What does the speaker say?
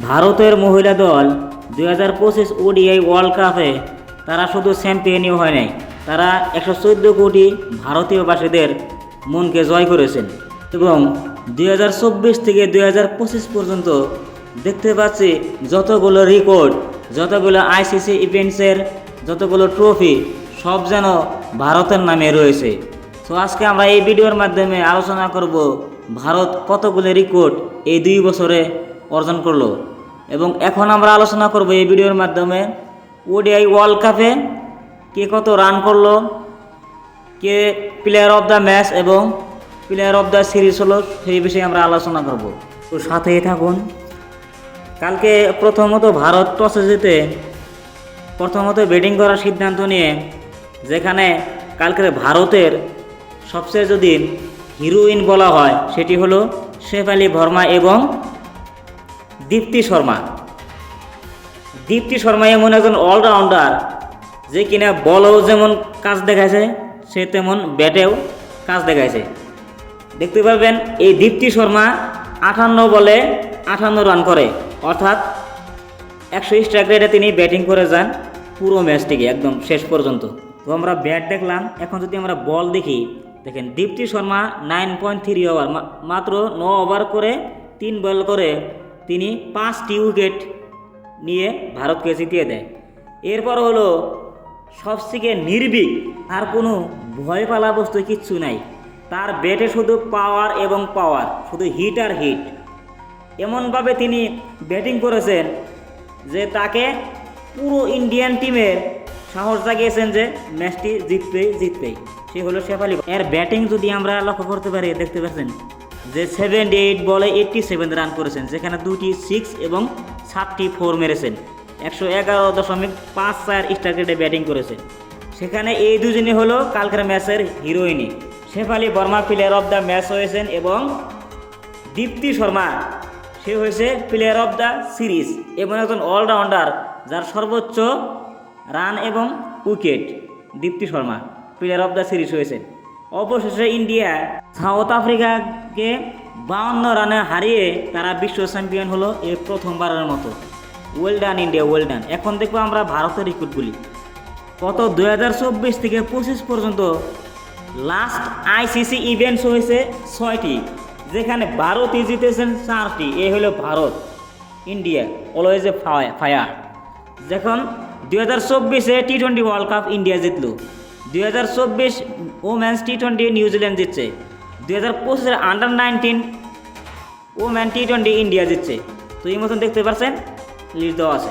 ভারতের মহিলা দল দুই হাজার পঁচিশ ওডিআই ওয়ার্ল্ড কাপে তারা শুধু চ্যাম্পিয়নই হয় নাই, তারা একশো চোদ্দ কোটি ভারতীয়বাসীদের মনকে জয় করেছেন। এবং দুই হাজার চব্বিশ থেকে দুই হাজার পঁচিশ পর্যন্ত দেখতে পাচ্ছি যতগুলো রেকর্ড যতগুলো আইসিসি ইভেন্টসের যতগুলো ট্রফি সব যেন ভারতের নামে রয়েছে। তো আজকে আমরা এই ভিডিওর মাধ্যমে আলোচনা করব ভারত কতগুলো রেকর্ড এই দুই বছরে অর্জন করল। এবং এখন আমরা আলোচনা করব এই ভিডিওর মাধ্যমে ওডিআই ওয়ার্ল্ড কাপে কে কত রান করল, কে প্লেয়ার অফ দ্য ম্যাচ এবং প্লেয়ার অফ দ্য সিরিজ হলো সেই বিষয়ে আমরা আলোচনা করব। তো সাথেই থাকুন। কালকে প্রথমত ভারত টসে জিতে প্রথমত ব্যাটিং করার সিদ্ধান্ত নিয়ে, যেখানে কালকের ভারতের সবচেয়ে যদি হিরোইন বলা হয়, সেটি হলো শেফালি ভর্মা এবং দীপ্তি শর্মা। দীপ্তি শর্মা এমন একজন অলরাউন্ডার যে কিনা বলেও যেমন কাজ দেখাইছে, সে তেমন ব্যাটেও কাজ দেখাইছে। দেখতে পাবেন এই দীপ্তি শর্মা আটান্ন বলে আটান্ন রান করে। অর্থাৎ একশো স্ট্রাইক রেটে তিনি ব্যাটিং করে যান পুরো ম্যাচটিকে একদম শেষ পর্যন্ত। তো আমরা ব্যাট দেখলাম, এখন যদি আমরা বল দেখি, দেখেন Deepti Sharma nine point three over মাত্র ন ওভার করে তিন বল করে তিনি পাঁচটি উইকেট নিয়ে ভারতকে জিতিয়ে দেয়। এরপর হলো সবথেকে নির্ভীক আর কোনো ভয় পালা বস্তু কিচ্ছু নাই। তার ব্যাটে শুধু পাওয়ার এবং পাওয়ার শুধু হিট আর হিট এমনভাবে তিনি ব্যাটিং করেছেন যে তাকে পুরো ইন্ডিয়ান টিমের সাহস জাগিয়েছেন যে ম্যাচটি জিতবেই জিতবেই সে হলো শেফালি। এর ব্যাটিং যদি আমরা লক্ষ্য করতে পারি, দেখতে পাচ্ছেন যে সেভেন্টি এইট বলে এইটটি সেভেন রান করেছেন, যেখানে দুটি সিক্স এবং সাতটি ফোর মেরেছেন। একশো এগারো দশমিক পাঁচ চার স্টার গ্রেডে ব্যাটিং করেছেন। সেখানে এই দুজনই হলো কালকের ম্যাচের হিরোইনি Shafali Verma player of the match হয়েছেন এবং দীপ্তি শর্মা, সে হয়েছে প্লেয়ার অফ দ্য সিরিজ এবং একজন অলরাউন্ডার যার সর্বোচ্চ রান এবং wicket Deepti Sharma player of the series হয়েছে অবশেষে ইন্ডিয়া সাউথ আফ্রিকাকে বাউন্ন রানে হারিয়ে তারা বিশ্ব চ্যাম্পিয়ন হলো এই প্রথমবারের মতো। Well done India well done এখন দেখব আমরা ভারতের রেকর্ডগুলি। গত দুই হাজার চব্বিশ থেকে পঁচিশ পর্যন্ত লাস্ট আইসিসি ইভেন্টস হয়েছে ছয়টি, যেখানে ভারতই জিতেছেন চারটি। এ হলো Bharat India always a fire যখন দুই হাজার চব্বিশে T twenty world cup India জিতলো, দুই হাজার চব্বিশ ওমেন্স টি টোয়েন্টি নিউজিল্যান্ড জিতছে। দু হাজার পঁচিশের under nineteen woman T twenty India জিতছে। তো এই মতন দেখতে পারছেন লিস্ট দেওয়া আছে।